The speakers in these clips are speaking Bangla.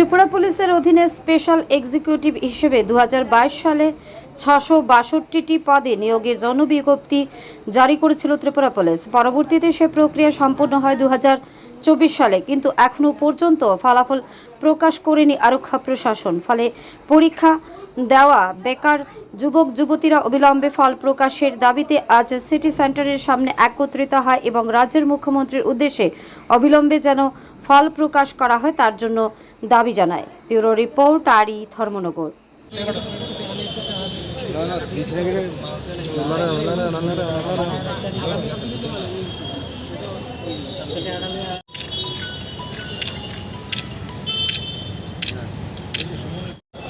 ত্রিপুরা পুলিশের অধীনে স্পেশাল এক্সিকিউটিভ হিসেবে দু সালে ছশো বাষট্টিটি পদে নিয়োগের জনবিজ্ঞপ্তি জারি করেছিল ত্রিপুরা পুলিশ। পরবর্তীতে সে প্রক্রিয়া সম্পূর্ণ হয় দু চব্বিশ সালে, কিন্তু এখনও পর্যন্ত ফলাফল প্রকাশ করেনি আরক্ষা প্রশাসন। ফলে পরীক্ষা দেওয়া বেকার যুবক, যুবতীরা অবিলম্বে ফল প্রকাশের দাবিতে আজ সিটি সেন্টারের সামনে একত্রিত হয় এবং রাজ্যের মুখ্যমন্ত্রীর উদ্দেশ্যে অবিলম্বে যেন ফল প্রকাশ করা হয়, তার জন্য দাবি জানায়। ব্যুরো রিপোর্ট আরই ধর্মনগর।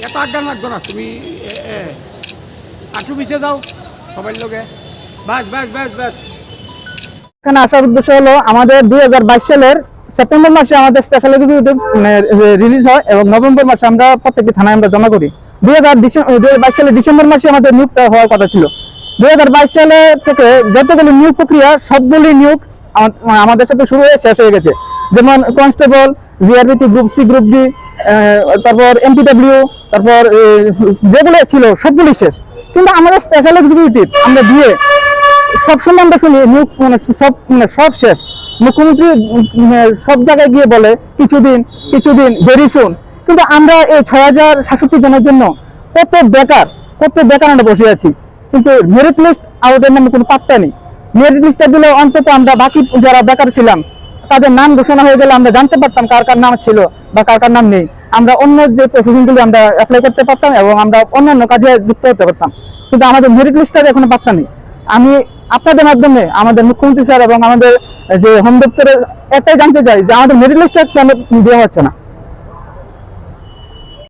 এত আজ্ঞান লাগতো না তুমি একটু পিছিয়ে যাও সবাই লোকে। বাস বাস বাস বাস। এখানে আসার উদ্দেশ্য হলো আমাদের দুই হাজার বাইশ সালের সেপ্টেম্বর মাসে আমাদের স্পেশাল এক্সিকিউটিভ রিলিজ হয় এবং নভেম্বর মাসে আমরা প্রত্যেকটি থানায় আমরা জমা করি। দুই হাজার সালের ডিসেম্বর মাসে আমাদের নিয়োগটা হওয়ার কথা ছিল। দুই সালে থেকে যতগুলি নিয়োগ প্রক্রিয়া, সবগুলি নিয়োগ আমাদের সাথে শুরু হয়ে শেষ হয়ে গেছে। যেমন constable GRBT group C group D তারপর এমপিডব্লিউ তারপর যেগুলো ছিল, সবগুলি শেষ। কিন্তু আমাদের স্পেশাল এক্সিকিউটিভ আমরা দিয়ে সবসময় আমরা শুনি মুখ মানে সব মানে সব শেষ। মুখ্যমন্ত্রী সব জায়গায় গিয়ে বলে, কিছুদিন কিছুদিন ভেরি সুন কিন্তু আমরা এই ছয় হাজার সাতষট্টি জনের জন্য কত বেকার কত বেকার আমরা বসে আছি। কিন্তু মেরিট লিস্ট আমাদের নামে কোনো পাত্তা নেই। মেরিট লিস্টটা দিলে অন্তত আমরা বাকি যারা বেকার ছিলাম, তাদের নাম ঘোষণা হয়ে গেলে আমরা জানতে পারতাম কার কার নাম ছিল বা কার কার নাম নেই। আমরা অন্য যে প্রসেসিংগুলি আমরা অ্যাপ্লাই করতে পারতাম এবং আমরা অন্যান্য কাজে যুক্ত হতে পারতাম। কিন্তু আমাদের মেরিট লিস্টটা এখনও পাত্তা নেই। আমি আপনাদের মাধ্যমে আমাদের মুখ্যমন্ত্রী স্যার এবং আমাদের যে হোম দপ্তরের একটাই জানতে চাই যে আমাদের মেডিকেল স্টার কেন দেওয়া হচ্ছে না?